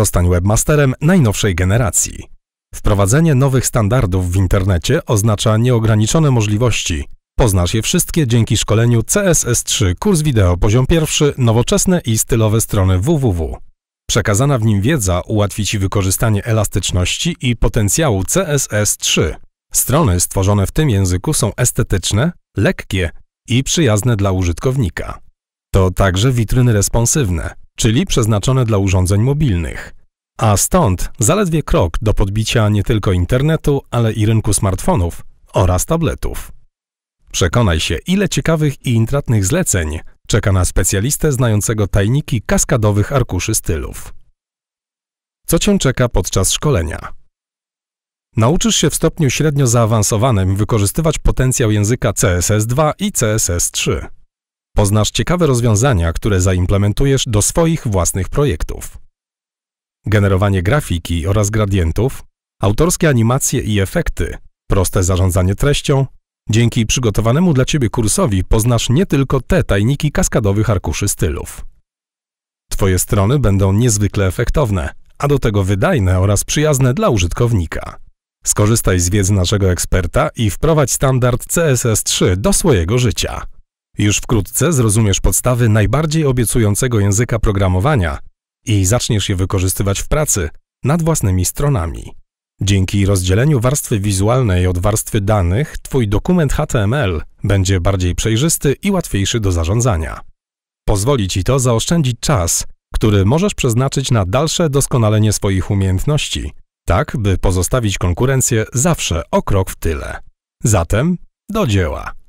Zostań webmasterem najnowszej generacji. Wprowadzenie nowych standardów w internecie oznacza nieograniczone możliwości. Poznasz je wszystkie dzięki szkoleniu CSS3 kurs wideo poziom pierwszy, nowoczesne i stylowe strony www. Przekazana w nim wiedza ułatwi Ci wykorzystanie elastyczności i potencjału CSS3. Strony stworzone w tym języku są estetyczne, lekkie i przyjazne dla użytkownika. To także witryny responsywne, czyli przeznaczone dla urządzeń mobilnych. A stąd zaledwie krok do podbicia nie tylko internetu, ale i rynku smartfonów oraz tabletów. Przekonaj się, ile ciekawych i intratnych zleceń czeka na specjalistę znającego tajniki kaskadowych arkuszy stylów. Co Cię czeka podczas szkolenia? Nauczysz się w stopniu średnio zaawansowanym wykorzystywać potencjał języka CSS2 i CSS3. Poznasz ciekawe rozwiązania, które zaimplementujesz do swoich własnych projektów. Generowanie grafiki oraz gradientów, autorskie animacje i efekty, proste zarządzanie treścią. Dzięki przygotowanemu dla Ciebie kursowi poznasz nie tylko te tajniki kaskadowych arkuszy stylów. Twoje strony będą niezwykle efektowne, a do tego wydajne oraz przyjazne dla użytkownika. Skorzystaj z wiedzy naszego eksperta i wprowadź standard CSS3 do swojego życia. Już wkrótce zrozumiesz podstawy najbardziej obiecującego języka programowania i zaczniesz je wykorzystywać w pracy nad własnymi stronami. Dzięki rozdzieleniu warstwy wizualnej od warstwy danych, Twój dokument HTML będzie bardziej przejrzysty i łatwiejszy do zarządzania. Pozwoli Ci to zaoszczędzić czas, który możesz przeznaczyć na dalsze doskonalenie swoich umiejętności, tak by pozostawić konkurencję zawsze o krok w tyle. Zatem do dzieła.